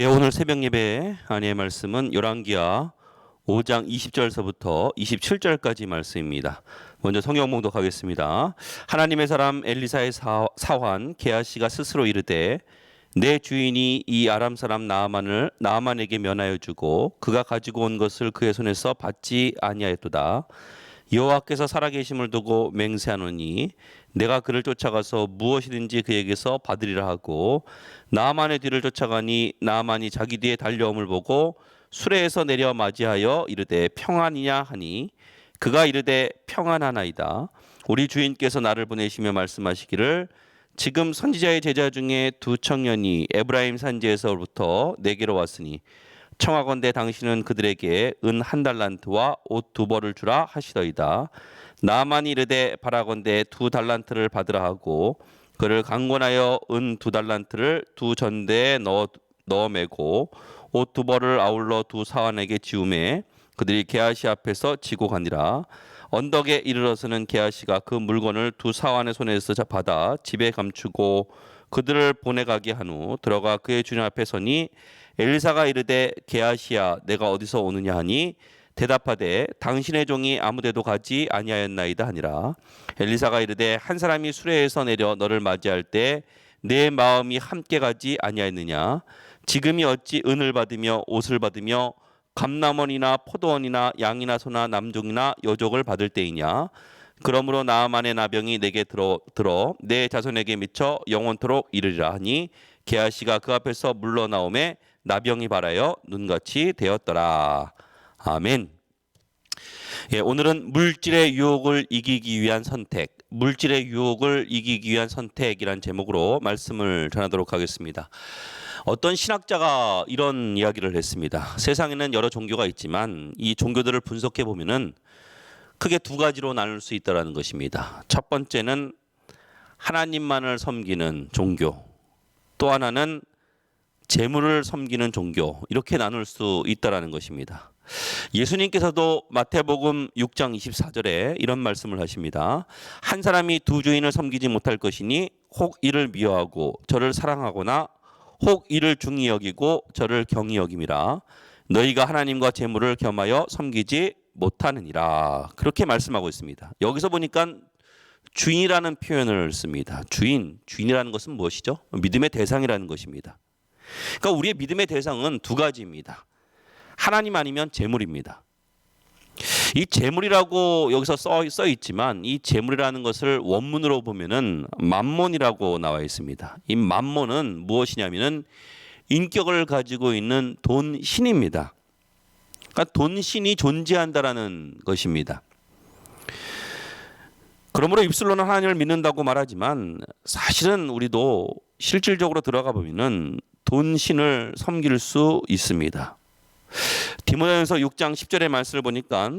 예, 오늘 새벽 예배 안의 말씀은 열왕기하 5장 20절서부터 27절까지 말씀입니다. 먼저 성경 봉독하겠습니다. 하나님의 사람 엘리사의 사, 사환 게하시가 스스로 이르되 내 주인이 이 아람 사람 나아만을 나아만에게 면하여 주고 그가 가지고 온 것을 그의 손에서 받지 아니하였도다. 여호와께서 살아계심을 두고 맹세하노니 내가 그를 쫓아가서 무엇이든지 그에게서 받으리라 하고 나만의 뒤를 쫓아가니 나만이 자기 뒤에 달려옴을 보고 수레에서 내려 맞이하여 이르되 평안이냐 하니 그가 이르되 평안하나이다. 우리 주인께서 나를 보내시며 말씀하시기를 지금 선지자의 제자 중에 두 청년이 에브라임 산지에서부터 내게로 왔으니 청하건대 당신은 그들에게 은 한 달란트와 옷 두 벌을 주라 하시더이다. 나만 이르되 바라건대 두 달란트를 받으라 하고 그를 강권하여 은 두 달란트를 두 전대에 넣어 넣어 매고 옷 두 벌을 아울러 두 사환에게 지우매 그들이 게하시 앞에서 지고 가니라. 언덕에 이르러서는 게하시가 그 물건을 두 사환의 손에서 받아 집에 감추고 그들을 보내가게 한 후 들어가 그의 주님 앞에 서니 엘리사가 이르되 게하시야 내가 어디서 오느냐 하니? 대답하되 당신의 종이 아무데도 가지 아니하였나이다 하니라. 엘리사가 이르되 한 사람이 수레에서 내려 너를 맞이할 때 내 마음이 함께 가지 아니하였느냐? 지금이 어찌 은을 받으며 옷을 받으며 감남원이나 포도원이나 양이나 소나 남종이나 여족을 받을 때이냐? 그러므로 나만의 나병이 내게 들어 들어 내 자손에게 미쳐 영원토록 이르리라 하니 게하시가 그 앞에서 물러나오매 나병이 발하여 눈같이 되었더라. 아멘. 예, 오늘은 물질의 유혹을 이기기 위한 선택, 물질의 유혹을 이기기 위한 선택이란 제목으로 말씀을 전하도록 하겠습니다. 어떤 신학자가 이런 이야기를 했습니다. 세상에는 여러 종교가 있지만 이 종교들을 분석해 보면은 크게 두 가지로 나눌 수 있다라는 것입니다. 첫 번째는 하나님만을 섬기는 종교. 또 하나는 재물을 섬기는 종교. 이렇게 나눌 수 있다라는 것입니다. 예수님께서도 마태복음 6장 24절에 이런 말씀을 하십니다. 한 사람이 두 주인을 섬기지 못할 것이니 혹 이를 미워하고 저를 사랑하거나 혹 이를 중히 여기고 저를 경히 여김이라 너희가 하나님과 재물을 겸하여 섬기지 못하느니라 그렇게 말씀하고 있습니다. 여기서 보니까 주인이라는 표현을 씁니다. 주인, 주인이라는 것은 무엇이죠? 믿음의 대상이라는 것입니다. 그러니까 우리의 믿음의 대상은 두 가지입니다. 하나님 아니면 재물입니다. 이 재물이라고 여기서 써, 써 있지만 이 재물이라는 것을 원문으로 보면은 만몬이라고 나와 있습니다. 이 만몬은 무엇이냐면은 인격을 가지고 있는 돈 신입니다. 그러니까 돈 신이 존재한다라는 것입니다. 그러므로 입술로는 하나님을 믿는다고 말하지만 사실은 우리도 실질적으로 들어가 보면은 돈신을 섬길 수 있습니다. 디모데전서 6장 10절의 말씀을 보니까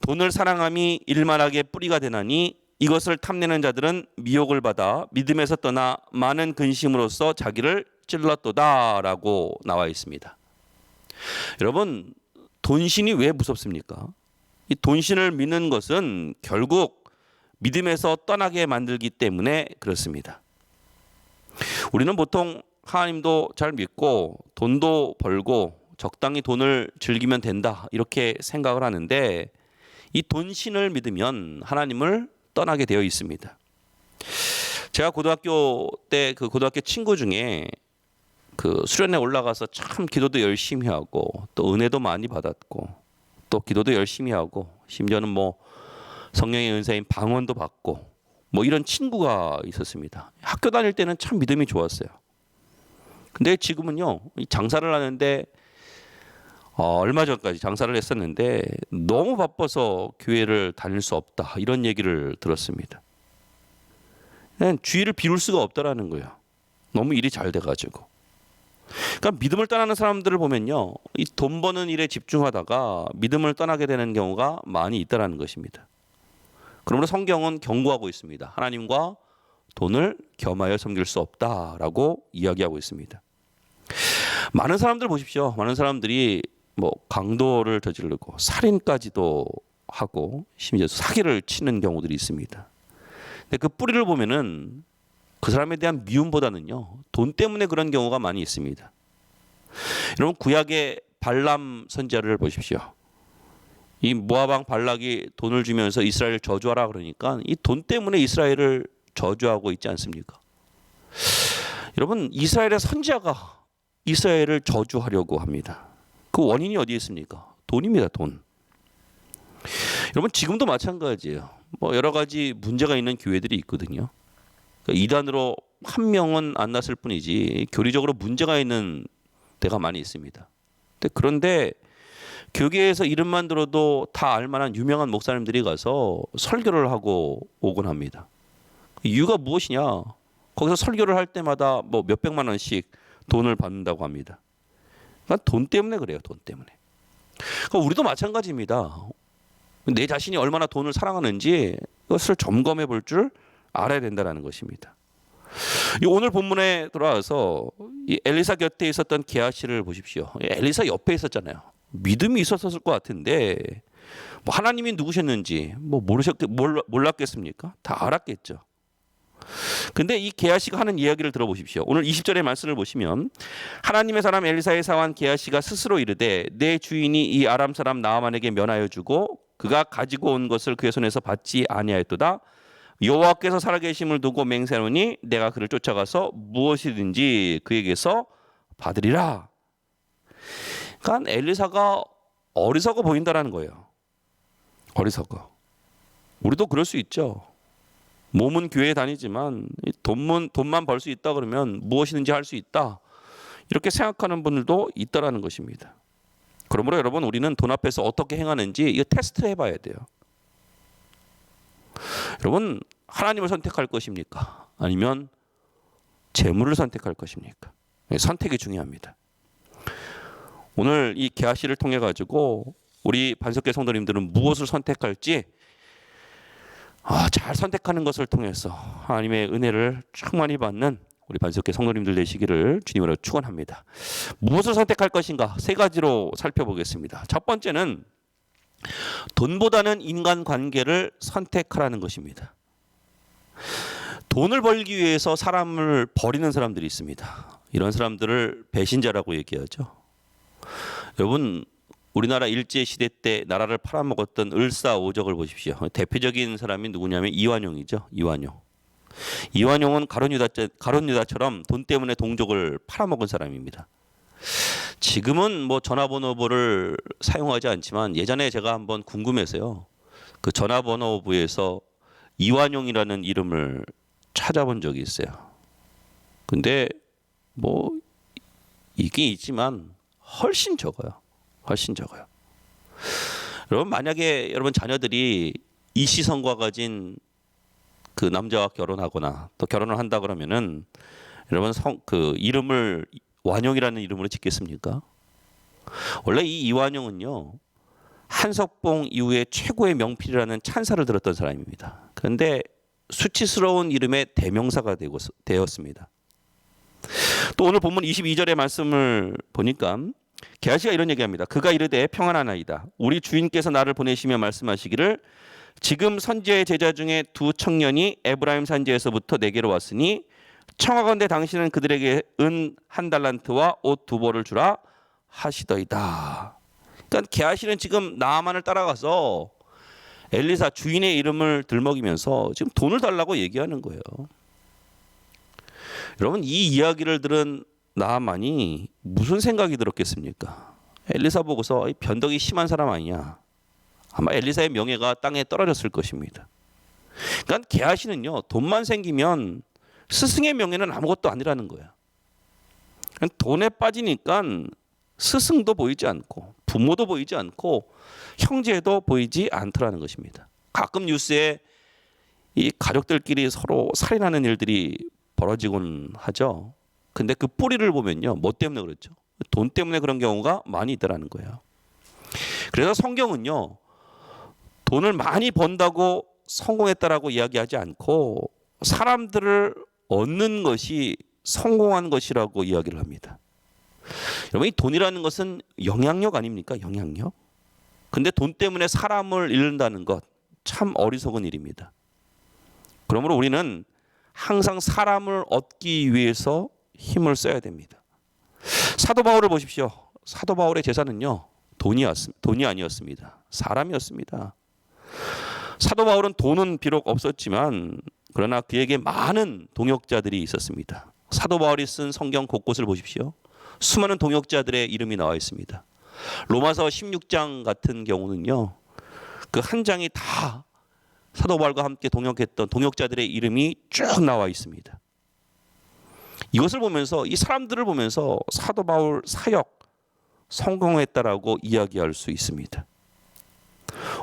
돈을 사랑함이 일만하게 뿌리가 되나니 이것을 탐내는 자들은 미혹을 받아 믿음에서 떠나 많은 근심으로써 자기를 찔렀도다라고 나와 있습니다. 여러분 돈신이 왜 무섭습니까? 이 돈신을 믿는 것은 결국 믿음에서 떠나게 만들기 때문에 그렇습니다. 우리는 보통 하나님도 잘 믿고 돈도 벌고 적당히 돈을 즐기면 된다 이렇게 생각을 하는데 이 돈신을 믿으면 하나님을 떠나게 되어 있습니다. 제가 고등학교 때 그 고등학교 친구 중에 그 수련회 올라가서 참 기도도 열심히 하고 또 은혜도 많이 받았고 또 기도도 열심히 하고 심지어는 뭐 성령의 은사인 방언도 받고 뭐 이런 친구가 있었습니다. 학교 다닐 때는 참 믿음이 좋았어요. 근데 지금은요 장사를 하는데 어, 얼마 전까지 장사를 했었는데 너무 바빠서 교회를 다닐 수 없다 이런 얘기를 들었습니다. 그냥 주의를 비울 수가 없다라는 거예요. 너무 일이 잘 돼가지고. 그러니까 믿음을 떠나는 사람들을 보면요, 이 돈 버는 일에 집중하다가 믿음을 떠나게 되는 경우가 많이 있다라는 것입니다. 그러므로 성경은 경고하고 있습니다. 하나님과 돈을 겸하여 섬길 수 없다라고 이야기하고 있습니다. 많은 사람들 보십시오. 많은 사람들이 뭐 강도를 저지르고 살인까지도 하고 심지어 사기를 치는 경우들이 있습니다. 근데 그 뿌리를 보면은 그 사람에 대한 미움보다는요 돈 때문에 그런 경우가 많이 있습니다. 여러분 구약의 발람 선지자를 보십시오. 이 모아방 발락이 돈을 주면서 이스라엘 저주하라 그러니까 이 돈 때문에 이스라엘을 저주하고 있지 않습니까? 여러분 이스라엘의 선지자가 이스라엘을 저주하려고 합니다. 그 원인이 어디에 있습니까? 돈입니다, 돈. 여러분 지금도 마찬가지예요. 뭐 여러 가지 문제가 있는 교회들이 있거든요. 그러니까 이단으로 한 명은 안 났을 뿐이지 교리적으로 문제가 있는 데가 많이 있습니다. 그런데 교계에서 이름만 들어도 다 알만한 유명한 목사님들이 가서 설교를 하고 오곤 합니다. 이유가 무엇이냐? 거기서 설교를 할 때마다 뭐 몇백만 원씩 돈을 받는다고 합니다. 그러니까 돈 때문에 그래요. 돈 때문에. 그러니까 우리도 마찬가지입니다. 내 자신이 얼마나 돈을 사랑하는지 그것을 점검해 볼 줄 알아야 된다는 것입니다. 이 오늘 본문에 돌아와서 이 엘리사 곁에 있었던 게하시를 보십시오. 엘리사 옆에 있었잖아요. 믿음이 있었을 것 같은데 뭐 하나님이 누구셨는지 뭐 모르셨 몰랐겠습니까? 다 알았겠죠. 근데 이 게하시가 하는 이야기를 들어보십시오. 오늘 20절의 말씀을 보시면 하나님의 사람 엘리사의 사환 게하시가 스스로 이르되 내 주인이 이 아람 사람 나아만에게 면하여 주고 그가 가지고 온 것을 그의 손에서 받지 아니하였도다. 여호와께서 살아계심을 두고 맹세하노니 내가 그를 쫓아가서 무엇이든지 그에게서 받으리라. 그러니까 엘리사가 어리석어 보인다라는 거예요. 어리석어. 우리도 그럴 수 있죠. 몸은 교회 다니지만 돈만 돈만 벌 수 있다 그러면 무엇이든지 할 수 있다. 이렇게 생각하는 분들도 있다라는 것입니다. 그러므로 여러분 우리는 돈 앞에서 어떻게 행하는지 이거 테스트를 해봐야 돼요. 여러분 하나님을 선택할 것입니까? 아니면 재물을 선택할 것입니까? 네, 선택이 중요합니다. 오늘 이 계하시를 통해 가지고 우리 반석계 성도님들은 무엇을 선택할지 아, 잘 선택하는 것을 통해서 하나님의 은혜를 충만히 받는 우리 반석계 성도님들 되시기를 주님으로 축원합니다. 무엇을 선택할 것인가 세 가지로 살펴보겠습니다. 첫 번째는 돈보다는 인간 관계를 선택하라는 것입니다. 돈을 벌기 위해서 사람을 버리는 사람들이 있습니다. 이런 사람들을 배신자라고 얘기하죠. 여러분 우리나라 일제 시대 때 나라를 팔아먹었던 을사오적을 보십시오. 대표적인 사람이 누구냐면 이완용이죠. 이완용. 이완용은 가론유다 가론유다 처럼 돈 때문에 동족을 팔아먹은 사람입니다. 지금은 뭐 전화번호부를 사용하지 않지만 예전에 제가 한번 궁금해서요. 그 전화번호부에서 이완용이라는 이름을 찾아본 적이 있어요. 근데 뭐 있긴 있지만 훨씬 적어요. 훨씬 적어요. 여러분 만약에 여러분 자녀들이 이시성과 가진 그 남자와 결혼하거나 또 결혼을 한다 그러면은 여러분 성, 그 이름을 완용이라는 이름으로 짓겠습니까? 원래 이 이완용은요 한석봉 이후에 최고의 명필이라는 찬사를 들었던 사람입니다. 그런데 수치스러운 이름의 대명사가 되고, 되었습니다. 또 오늘 본문 22절의 말씀을 보니까 게하시가 이런 얘기합니다. 그가 이르되 평안하나이다. 우리 주인께서 나를 보내시며 말씀하시기를 지금 선지의 제자 중에 두 청년이 에브라임 산지에서부터 내게로 왔으니 청하건대 당신은 그들에게 은 한 달란트와 옷 두 벌을 주라 하시더이다. 그러니까 게하시는 지금 나만을 따라가서 엘리사 주인의 이름을 들먹이면서 지금 돈을 달라고 얘기하는 거예요. 여러분 이 이야기를 들은 나만이 무슨 생각이 들었겠습니까? 엘리사 보고서 변덕이 심한 사람 아니냐? 아마 엘리사의 명예가 땅에 떨어졌을 것입니다. 그러니까 게하시는요 돈만 생기면 스승의 명예는 아무것도 아니라는 거야. 돈에 빠지니까 스승도 보이지 않고 부모도 보이지 않고 형제도 보이지 않더라는 것입니다. 가끔 뉴스에 이 가족들끼리 서로 살인하는 일들이 벌어지곤 하죠. 근데 그 뿌리를 보면요. 뭐 때문에 그렇죠? 돈 때문에 그런 경우가 많이 있더라는 거예요. 그래서 성경은요. 돈을 많이 번다고 성공했다라고 이야기하지 않고 사람들을 얻는 것이 성공한 것이라고 이야기를 합니다. 여러분 이 돈이라는 것은 영향력 아닙니까? 영향력. 근데 돈 때문에 사람을 잃는다는 것 참 어리석은 일입니다. 그러므로 우리는 항상 사람을 얻기 위해서 힘을 써야 됩니다. 사도 바울을 보십시오. 사도 바울의 제사는요 돈이었 돈이 아니었습니다. 사람이었습니다. 사도 바울은 돈은 비록 없었지만 그러나 그에게 많은 동역자들이 있었습니다. 사도 바울이 쓴 성경 곳곳을 보십시오. 수많은 동역자들의 이름이 나와 있습니다. 로마서 16장 같은 경우는요. 그 한 장이 다 사도 바울과 함께 동역했던 동역자들의 이름이 쭉 나와 있습니다. 이것을 보면서 이 사람들을 보면서 사도 바울 사역 성공했다라고 이야기할 수 있습니다.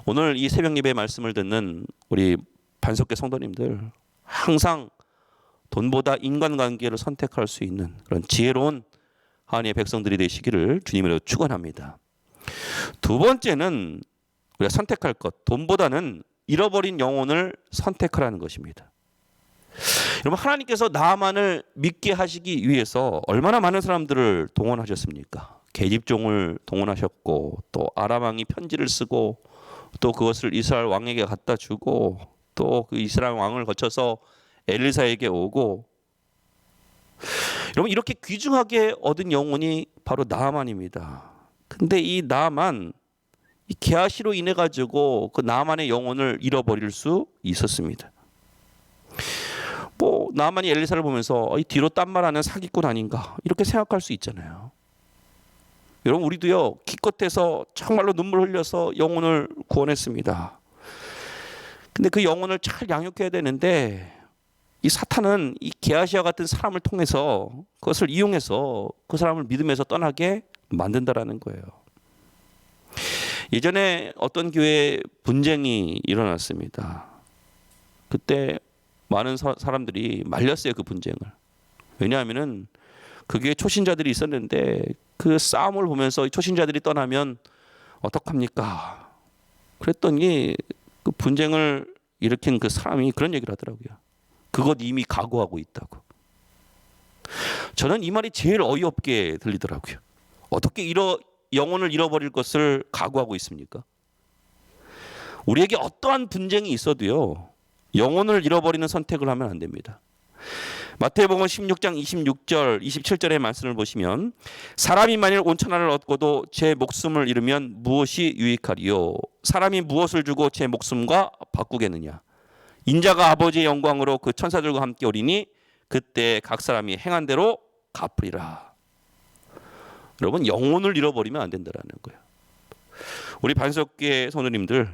오늘 이 새벽 예배 말씀을 듣는 우리 반석계 성도님들 항상 돈보다 인간관계를 선택할 수 있는 그런 지혜로운 하나님의 백성들이 되시기를 주님으로 축원합니다. 두 번째는 우리가 선택할 것 돈보다는 잃어버린 영혼을 선택하라는 것입니다. 여러분 하나님께서 나만을 믿게 하시기 위해서 얼마나 많은 사람들을 동원하셨습니까? 계집종을 동원하셨고 또 아람 왕이 편지를 쓰고 또 그것을 이스라엘 왕에게 갖다 주고 또 그 이스라엘 왕을 거쳐서 엘리사에게 오고 여러분 이렇게 귀중하게 얻은 영혼이 바로 나만입니다. 근데 이 나만 이 게하시로 인해 가지고 그 나만의 영혼을 잃어버릴 수 있었습니다. 뭐 나만이 엘리사를 보면서 이 뒤로 딴 말하는 사기꾼 아닌가 이렇게 생각할 수 있잖아요. 여러분 우리도요 기껏해서 정말로 눈물 흘려서 영혼을 구원했습니다. 근데 그 영혼을 잘 양육해야 되는데 이 사탄은 이 게하시아 같은 사람을 통해서 그것을 이용해서 그 사람을 믿음에서 떠나게 만든다라는 거예요. 예전에 어떤 교회에 분쟁이 일어났습니다. 그때 많은 사, 사람들이 말렸어요 그 분쟁을. 왜냐하면은 그 교회 초신자들이 있었는데 그 싸움을 보면서 초신자들이 떠나면 어떡합니까? 그랬더니 그 분쟁을 일으킨 그 사람이 그런 얘기를 하더라고요. 그것 이미 각오하고 있다고. 저는 이 말이 제일 어이없게 들리더라고요. 어떻게 잃어 영혼을 잃어버릴 것을 각오하고 있습니까? 우리에게 어떠한 분쟁이 있어도요. 영혼을 잃어버리는 선택을 하면 안 됩니다. 마태복음 16장 26절 27절의 말씀을 보시면 사람이 만일 온천하를 얻고도 제 목숨을 잃으면 무엇이 유익하리요? 사람이 무엇을 주고 제 목숨과 바꾸겠느냐? 인자가 아버지의 영광으로 그 천사들과 함께 오리니 그때 각 사람이 행한 대로 갚으리라. 여러분 영혼을 잃어버리면 안 된다라는 거예요. 우리 반석계 성도님들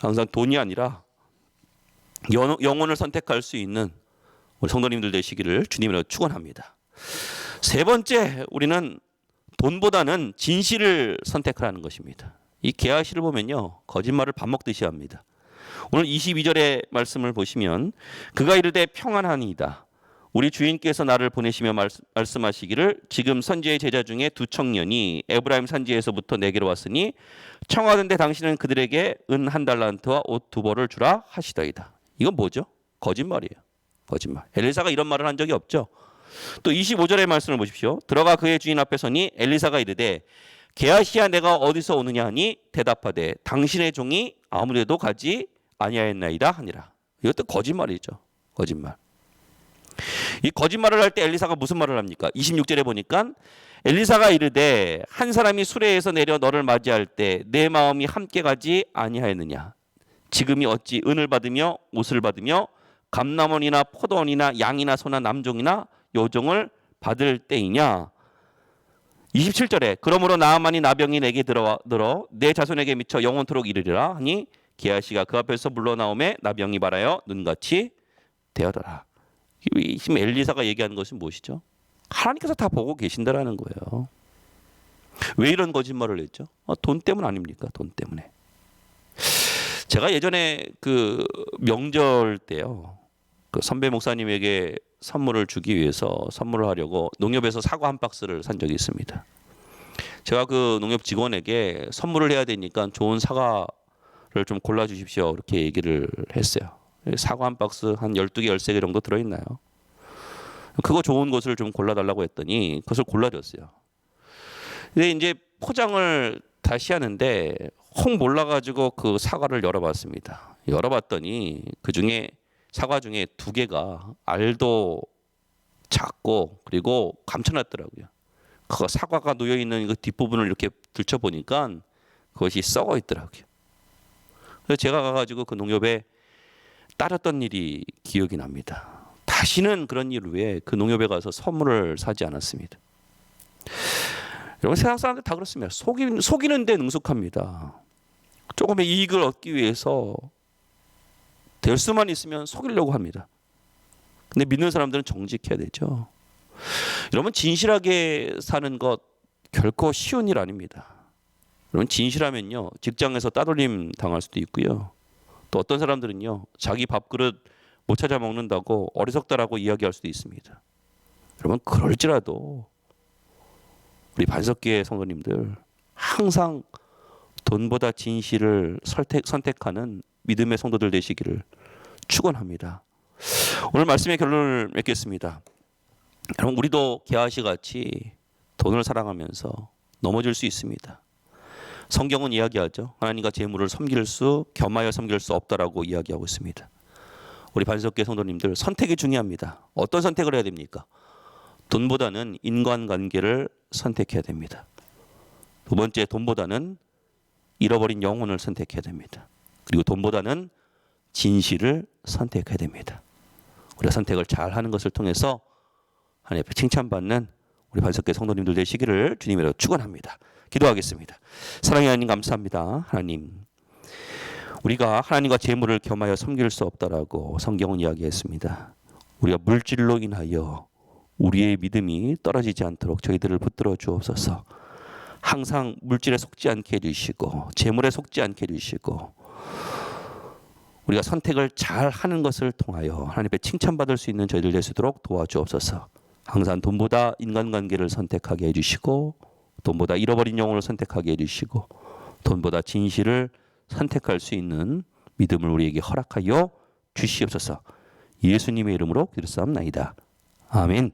항상 돈이 아니라 영혼을 선택할 수 있는 우리 성도님들 되시기를 주님으로 축원합니다. 세 번째 우리는 돈보다는 진실을 선택하라는 것입니다. 이 게하시를 보면요 거짓말을 밥 먹듯이 합니다. 오늘 22절의 말씀을 보시면 그가 이르되 평안하니이다. 우리 주인께서 나를 보내시며 말씀 하시기를 지금 선지의 제자 중에 두 청년이 에브라임 산지에서부터 내게로 왔으니 청하던데 당신은 그들에게 은 한 달란트와 옷 두 벌을 주라 하시더이다. 이건 뭐죠? 거짓말이에요. 거짓말. 엘리사가 이런 말을 한 적이 없죠. 또 25절의 말씀을 보십시오. 들어가 그의 주인 앞에 서니 엘리사가 이르되 게하시야 내가 어디서 오느냐 하니 대답하되 당신의 종이 아무데도 가지 아니하였나이다 하니라. 이것도 거짓말이죠. 거짓말. 이 거짓말을 할 때 엘리사가 무슨 말을 합니까? 26절에 보니까 엘리사가 이르되 한 사람이 수레에서 내려 너를 맞이할 때 내 마음이 함께 가지 아니하였느냐. 지금이 어찌 은을 받으며 옷을 받으며 감남원이나 포도원이나 양이나 소나 남종이나 요종을 받을 때이냐 27절에 그러므로 나만이 나병이 내게 들어 들어 내 자손에게 미쳐 영원토록 이르리라 하니 게하시가 그 앞에서 물러나오매 나병이 말하여 눈같이 되어더라. 지금 엘리사가 얘기하는 것은 무엇이죠? 하나님께서 다 보고 계신다라는 거예요. 왜 이런 거짓말을 했죠? 어, 돈 때문 아닙니까? 돈 때문에. 제가 예전에 그 명절 때요. 그 선배 목사님에게 선물을 주기 위해서 선물을 하려고 농협에서 사과 한 박스를 산 적이 있습니다. 제가 그 농협 직원에게 선물을 해야 되니까 좋은 사과를 좀 골라 주십시오. 이렇게 얘기를 했어요. 사과 한 박스 한 12개, 13개 정도 들어 있나요? 그거 좋은 것을 좀 골라 달라고 했더니 그것을 골라 줬어요. 근데 이제 포장을 다시 하는데 홍 몰라가지고 그 사과를 열어봤습니다. 열어봤더니 그 중에 사과 중에 두 개가 알도 작고 그리고 감춰놨더라고요. 그 사과가 놓여 있는 그 뒷부분을 이렇게 들춰보니까 그것이 썩어 있더라고요. 그래서 제가 가가지고 그 농협에 따랐던 일이 기억이 납니다. 다시는 그런 일 후에 그 농협에 가서 선물을 사지 않았습니다. 여러분 세상 사람들 다 그렇습니다. 속이, 속이는 데 능숙합니다. 조금의 이익을 얻기 위해서 될 수만 있으면 속이려고 합니다. 근데 믿는 사람들은 정직해야 되죠. 여러분 진실하게 사는 것 결코 쉬운 일 아닙니다. 여러분 진실하면요 직장에서 따돌림 당할 수도 있고요. 또 어떤 사람들은요 자기 밥그릇 못 찾아 먹는다고 어리석다라고 이야기할 수도 있습니다. 여러분 그럴지라도 우리 반석기의 성도님들 항상 돈보다 진실을 선택, 선택하는 믿음의 성도들 되시기를 축원합니다. 오늘 말씀의 결론을 맺겠습니다. 여러분 우리도 게하시 같이 돈을 사랑하면서 넘어질 수 있습니다. 성경은 이야기하죠. 하나님과 재물을 섬길 수 겸하여 섬길 수 없다라고 이야기하고 있습니다. 우리 반석계 성도님들 선택이 중요합니다. 어떤 선택을 해야 됩니까? 돈보다는 인간관계를 선택해야 됩니다. 두 번째 돈보다는 잃어버린 영혼을 선택해야 됩니다. 그리고 돈보다는 진실을 선택해야 됩니다. 우리가 선택을 잘 하는 것을 통해서 하나님 앞에 칭찬받는 우리 반석계 성도님들 되시기를 주님으로 축원합니다. 기도하겠습니다. 사랑의 하나님 감사합니다. 하나님 우리가 하나님과 재물을 겸하여 섬길 수 없다라고 성경은 이야기했습니다. 우리가 물질로 인하여 우리의 믿음이 떨어지지 않도록 저희들을 붙들어 주옵소서. 항상 물질에 속지 않게 해주시고 재물에 속지 않게 해주시고 우리가 선택을 잘 하는 것을 통하여 하나님 앞에 칭찬받을 수 있는 저희들 될 수 있도록 도와주옵소서. 항상 돈보다 인간관계를 선택하게 해주시고 돈보다 잃어버린 영혼을 선택하게 해주시고 돈보다 진실을 선택할 수 있는 믿음을 우리에게 허락하여 주시옵소서. 예수님의 이름으로 기도사옵나이다. 아멘.